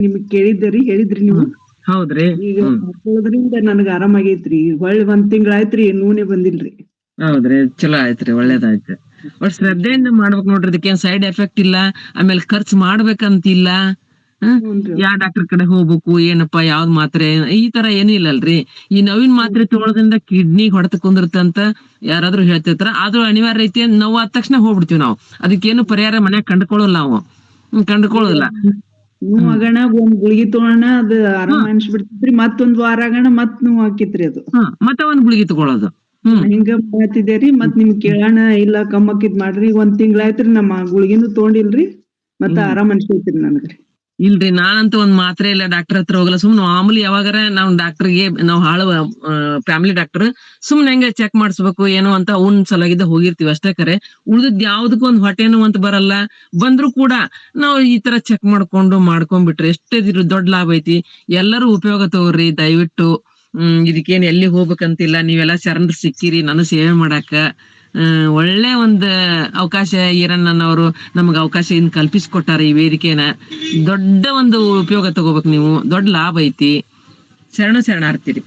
ನಿಮ್ಗ್ ಕೇಳಿದ್ದರಿ ಹೇಳಿದ್ರಿ ನೀವು? ಹೌದ್ರಿ. ಈಗ ಹ್ಮ್. ಮಾಡ್ಕೊಳ್ಳೋದ್ರಿಂದ ನನಗ ಆರಾಮಾಗೈತ್ರಿ. ಹೊಳ್ಳಿ ಒಂದ್ ತಿಂಗಳಾಯ್ತ್ರಿ ನೂನೆ ಬಂದಿಲ್ರಿ. ಹೌದ್ರಿ ಚಲೋ ಆಯ್ತ್ರಿ ಒಳ್ಳೇದಾಯ್ತು ಒಟ್ ಶ್ರದ್ಧೆಯಿಂದ ಮಾಡ್ಬೇಕ್ ನೋಡ್ರಿ ಇದಕ್ಕೇನ್ ಸೈಡ್ ಎಫೆಕ್ಟ್ ಇಲ್ಲ ಆಮೇಲೆ ಖರ್ಚು ಮಾಡ್ಬೇಕಂತಿಲ್ಲ ಯಾವ ಡಾಕ್ಟರ್ ಕಡೆ ಹೋಗ್ಬೇಕು ಏನಪ್ಪಾ ಯಾವ್ದ್ ಮಾತ್ರೆ ಈ ತರ ಏನೂ ಇಲ್ಲಲ್ರಿ. ಈ ನವೀನ್ ಮಾತ್ರೆ ತಗೊಳೋದ್ರಿಂದ ಕಿಡ್ನಿ ಹೊಡೆತ ಕುಂದಿರ್ತಂತ ಯಾರಾದ್ರೂ ಹೇಳ್ತಿರ್ತಾರ ಆದ್ರೂ ಅನಿವಾರ್ಯ ಐತಿ ನೋವು ಆದ ತಕ್ಷಣ ಹೋಗ್ಬಿಡ್ತೀವಿ ನಾವು. ಅದಕ್ಕೇನು ಪರಿಹಾರ ಮನ್ಯಾಗ ಕಂಡ್ಕೊಳ್ಳಲ್ಲ ನಾವು. ಕಂಡುಕೊಳ್ಳೋದಿಲ್ಲ. ನೋವು ಆಗಣ ಒಂದ್ ಗುಳಿಗಿ ತಗೋಣ ಅದ ಆರಾಮ ಅನ್ಸ್ಬಿಡ್ತಿತ್ರಿ. ಮತ್ತೊಂದ್ ವಾರ ಆಗಣ ಮತ್ ನೋವು ಆಕಿತ್ರಿ ಅದು. ಮತ್ತ ಒಂದ್ ಗುಳಿಗೆ ತಗೊಳ್ಳೋದು ಹ್ಮ್. ಹಿಂಗ ಮಾಡ್ತಿದ್ದೇರಿ ಮತ್ ನಿಮ್ ಕೇಳೋಣ ಇಲ್ಲ ಕಮ್ಮಕ್ಕಿದ್ ಮಾಡ್ರಿ. ಒಂದ್ ತಿಂಗಳಾಯ್ತ್ರಿ ನಮ್ಮ ಗುಳಿಗಿನೂ ತಗೊಂಡಿಲ್ರಿ. ಮತ್ತ ಆರಾಮ್ ಅನ್ಸೈತ್ರಿ ನನಗ್ರಿ. ಇಲ್ರಿ, ನಾನಂತೂ ಒಂದ್ ಮಾತ್ರೆ ಇಲ್ಲ ಡಾಕ್ಟರ್ ಹತ್ರ ಹೋಗಲ್ಲ. ಸುಮ್ನೆ ಮಾಮೂಲಿ ಯಾವಾಗಾರ ನಾವ್ ಡಾಕ್ಟರ್ಗೆ ನಾವ್ ಹಾಳು ಫ್ಯಾಮಿಲಿ ಡಾಕ್ಟರ್ ಸುಮ್ನೆ ಹೆಂಗ ಚೆಕ್ ಮಾಡಿಸ್ಬೇಕು, ಏನೋ ಅಂತ ಅವ್ನ್ ಸಲಗಿದ್ದ ಹೋಗಿರ್ತೀವಿ ಅಷ್ಟೇ ಕರೆ. ಉಳ್ದದ್ ಯಾವ್ದಕ್ಕೂ ಒಂದ್ ಹೊಟ್ಟೆ ನೋವು ಅಂತ ಬರಲ್ಲ. ಬಂದ್ರು ಕೂಡ ನಾವ್ ಈ ತರ ಚೆಕ್ ಮಾಡ್ಕೊಂಡು ಮಾಡ್ಕೊಂಡ್ಬಿಟ್ರೆ ಎಷ್ಟೇ ದೊಡ್ಡ ಲಾಭ ಐತಿ. ಎಲ್ಲರೂ ಉಪಯೋಗ ತಗೋರಿ, ದಯವಿಟ್ಟು. ಹ್ಮ್ ಇದಕ್ಕೇನ್ ಎಲ್ಲಿ ಹೋಗ್ಬೇಕಂತಿಲ್ಲ ನೀವೆಲ್ಲ ಶರಣರು ಸಿಕ್ಕಿರಿ ನಾನು ಸೇವೆ ಮಾಡಾಕ ಆ, ಒಳ್ಳೆ ಒಂದ್ ಅವಕಾಶ ಈರಣ್ಣನವರು ನಮಗೆ ಅವಕಾಶ ಇನ್ ಕಲ್ಪಿಸ್ಕೊಟ್ಟಾರ ಈ ವೇದಿಕೆನ. ದೊಡ್ಡ ಒಂದು ಉಪಯೋಗ ತಗೋಬೇಕು ನೀವು ದೊಡ್ಡ ಲಾಭ ಐತಿ. ಶರಣ ಶರಣಾರ್ಥಿರಿ.